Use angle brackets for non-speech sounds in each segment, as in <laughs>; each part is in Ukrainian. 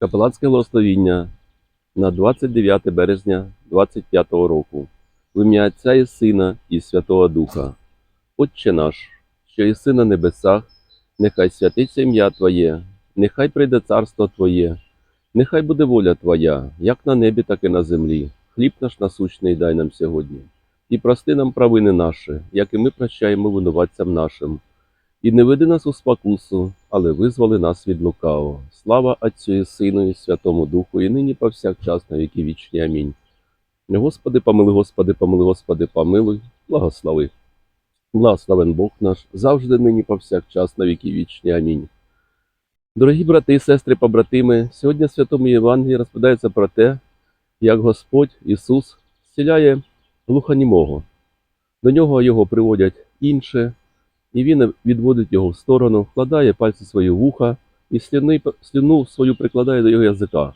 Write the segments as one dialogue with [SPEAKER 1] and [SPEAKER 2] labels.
[SPEAKER 1] Капеланське благословіння на 29 березня 25 року. В ім'я Отця і Сина і Святого Духа. Отче наш, що єси на небесах, нехай святиться ім'я Твоє, нехай прийде царство Твоє, нехай буде воля Твоя, як на небі, так і на землі. Хліб наш насущний дай нам сьогодні. І прости нам провини наші, як і ми прощаємо винуватцям нашим. І не веди нас у спокусу, але визволи нас від лукавого. Слава Отцю і Сину і Святому Духу, і нині повсякчас на віки вічні. Амінь. Господи, помилуй, Господи, помилуй, Господи, помилуй, благослови. Благословен Бог наш, завжди нині повсякчас на віки вічні. Амінь. Дорогі брати і сестри, побратими, сьогодні Святому Євангелії розповідається про те, як Господь Ісус зціляє глухонімого. До нього його приводять інші, і він відводить його в сторону, вкладає пальці свої вуха і слюну свою прикладає до його язика.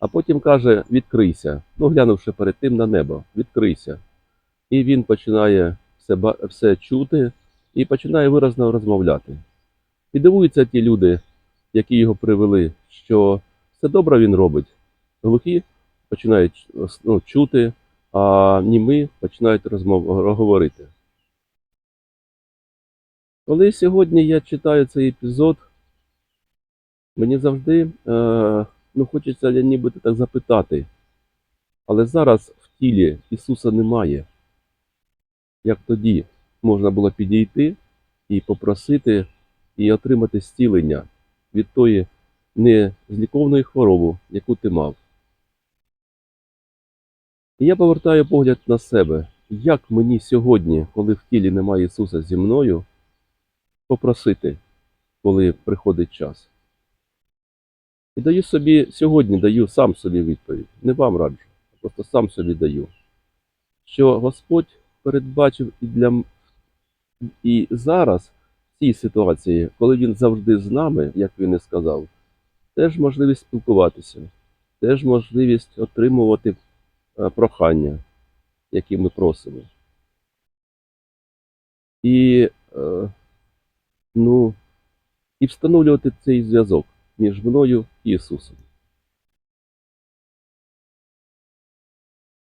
[SPEAKER 1] А потім каже: відкрийся, ну глянувши перед тим на небо, відкрийся. І він починає все, все чути і починає виразно розмовляти. І дивуються ті люди, які його привели, що все добре він робить. Глухі починають ну, чути, а німи починають розмов... говорити. Коли сьогодні я читаю цей епізод, мені завжди е, ну, хочеться нібито так запитати. Але зараз в тілі Ісуса немає. Як тоді можна було підійти і попросити і отримати зцілення від тої незліковної хвороби, яку ти мав. І я повертаю погляд на себе, як мені сьогодні, коли в тілі немає Ісуса зі мною, попросити, коли приходить час. І даю собі сьогодні даю сам собі відповідь, не вам раджу, а просто сам собі даю, що Господь передбачив і для і зараз в цій ситуації, коли він завжди з нами, як він і сказав, теж можливість спілкуватися, теж можливість отримувати е, прохання, які ми просимо. І е, ну, і встановлювати цей зв'язок між мною і Ісусом.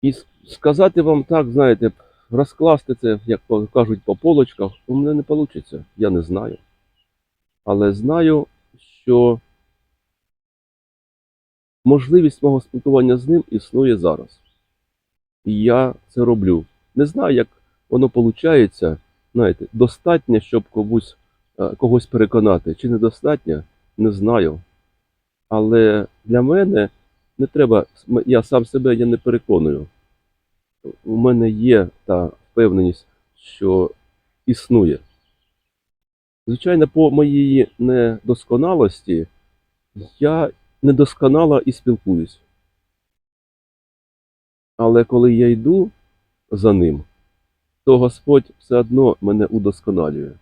[SPEAKER 1] І сказати вам так, знаєте, розкласти це, як кажуть, по полочках, у мене не вийде, я не знаю. Але знаю, що можливість мого спілкування з ним існує зараз. І я це роблю. Не знаю, як воно виходить, знаєте, достатньо, щоб комусь, когось переконати, чи недостатньо, не знаю. Але для мене не треба, я сам себе я не переконую. У мене є та впевненість, що існує. Звичайно, по моїй недосконалості я недосконало і спілкуюсь. Але коли я йду за ним, то Господь все одно мене удосконалює.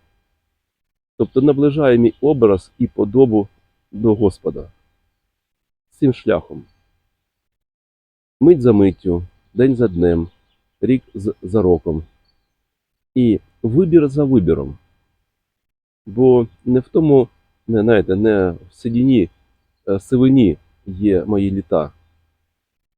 [SPEAKER 1] Тобто наближає мій образ і подобу до Господа цим шляхом. Мить за миттю, день за днем, рік за роком. І вибір за вибіром. Бо не в тому, не, знаєте, не в сидіні, е, сивині є мої літа,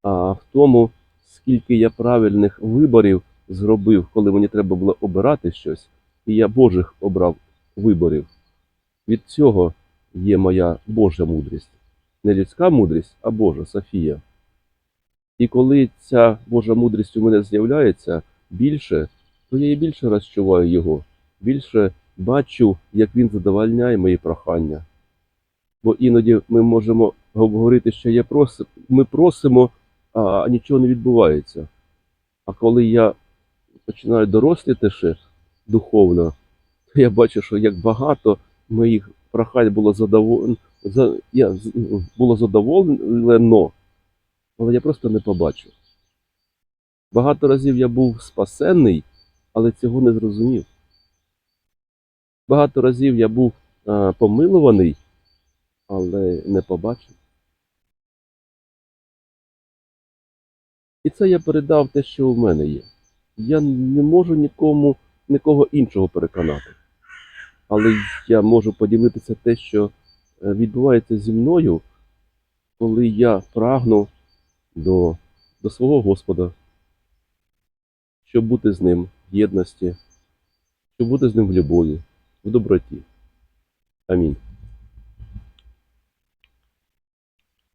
[SPEAKER 1] а в тому, скільки я правильних виборів зробив, коли мені треба було обирати щось, і я Божих обрав виборів. Від цього є моя Божа мудрість. Не людська мудрість, а Божа Софія. І коли ця Божа мудрість у мене з'являється більше, то я і більше розчуваю його, більше бачу, як він задовольняє мої прохання. Бо іноді ми можемо говорити, що я прос... ми просимо, а нічого не відбувається. А коли я починаю доросліти ще духовно, <laughs> я бачу, що як багато моїх прохань було задоволено, було задоволено, але я просто не побачив. Багато разів я був спасенний, але цього не зрозумів. Багато разів я був а, помилуваний, але не побачив. І це я передав те, що в мене є. Я не можу нікому, нікого іншого переконати. Але я можу поділитися те, що е, відбувається зі мною, коли я прагну до, до свого Господа, щоб бути з ним в єдності, щоб бути з ним в любові, в доброті. Амінь.